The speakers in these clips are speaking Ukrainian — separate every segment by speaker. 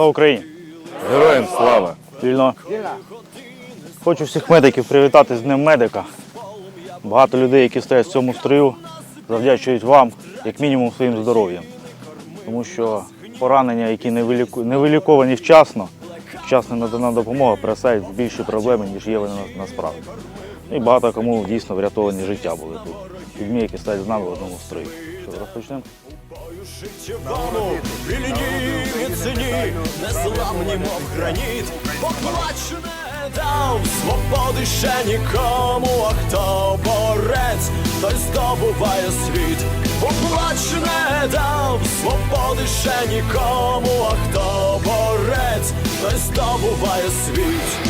Speaker 1: Слава Україні!
Speaker 2: Героям слава!
Speaker 1: Вільно. Хочу всіх медиків привітати з Днем медика. Багато людей, які стоять в цьому строю, завдячують вам, як мінімум, своїм здоров'ям. Тому що поранення, які не виліку- не виліковані вчасно, вчасно надана допомога пересають в більші проблеми, ніж є вони насправді. І багато кому дійсно врятовані життя були тут. Людьми, які стоять з нами в одному строї. Що, розпочнемо?
Speaker 3: Життєвому вільні міцні, незламні, мов граніт, поплач не дав свободи ще нікому, а хто борець, той здобуває світ, поплач не дав свободи ще нікому, а хто борець, той здобуває світ,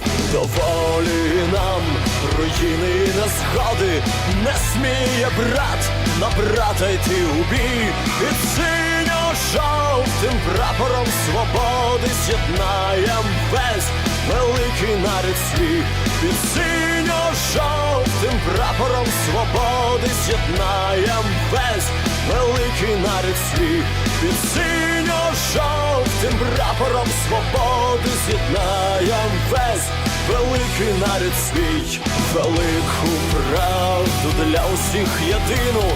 Speaker 3: Доволі нам руїни і незгоди, не сміє брат. На брата йти у бій, під синьо-жовтим прапором свободи з'єднаєм весь великий нарід свій, під синьо-жовтим прапором свободи з'єднаєм весь великий нарід свій, під синьо-жовтим прапором свободи з'єднаєм весь великий нарід свій, велику правду для усіх єдину,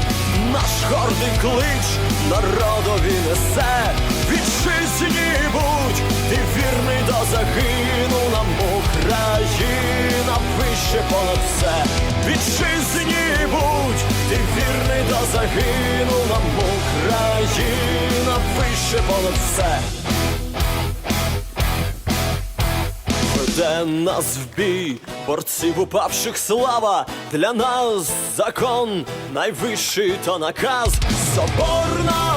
Speaker 3: наш гордий клич народові несе, вітчизні будь, ти вірний до загину, нам Україна вище понад все, вітчизні будь, ти вірний до загину, нам Україна вище понад все. Веде нас в бій, борців упавших слава, для нас закон найвищий то наказ, соборна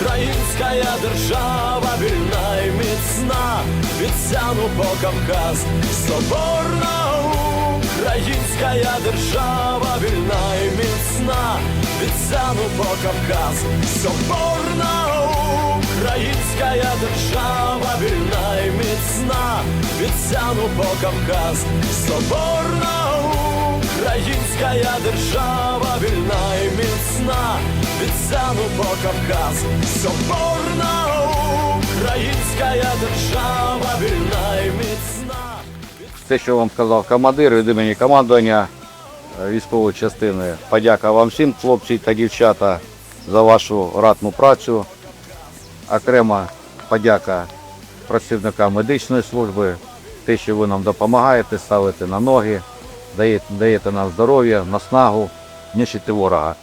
Speaker 3: українська держава, вільна і міцна, від по Кавказ, соборна українська держава, вільна і міцна, від по Кавказ, соборна Українська держава вільна і міцна, від Сяну по Кавказ, соборна українська держава вільна і міцна, від Сяну по Кавказ, соборна українська держава вільна і міцна.
Speaker 2: Те, що вам сказав командир від імені командування військової частини. Подяка вам всім, хлопці та дівчата, за вашу ратну працю. Окрема подяка працівникам медичної служби, те, що ви нам допомагаєте, ставите на ноги, даєте, даєте нам здоров'я, наснагу, нищити ворога.